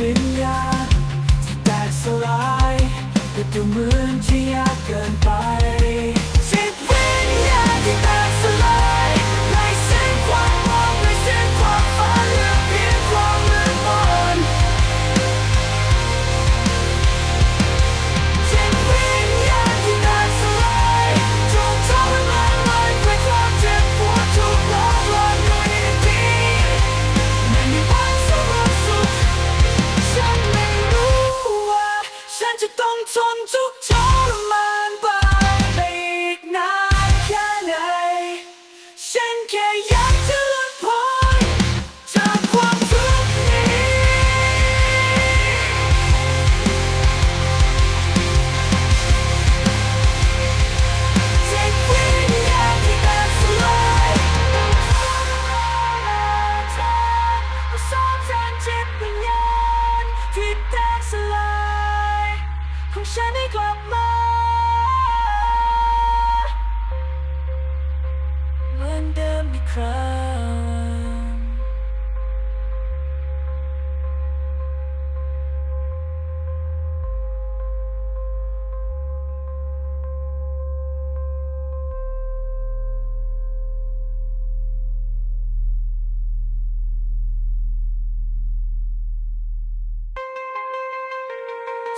วิญญาณแตกสลายแต่ดูเหมือนที่ยากเกินไป don't undo.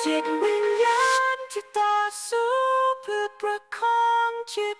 จิตวิญญาณที่ต่อสู้เพื่อประคองชีวิต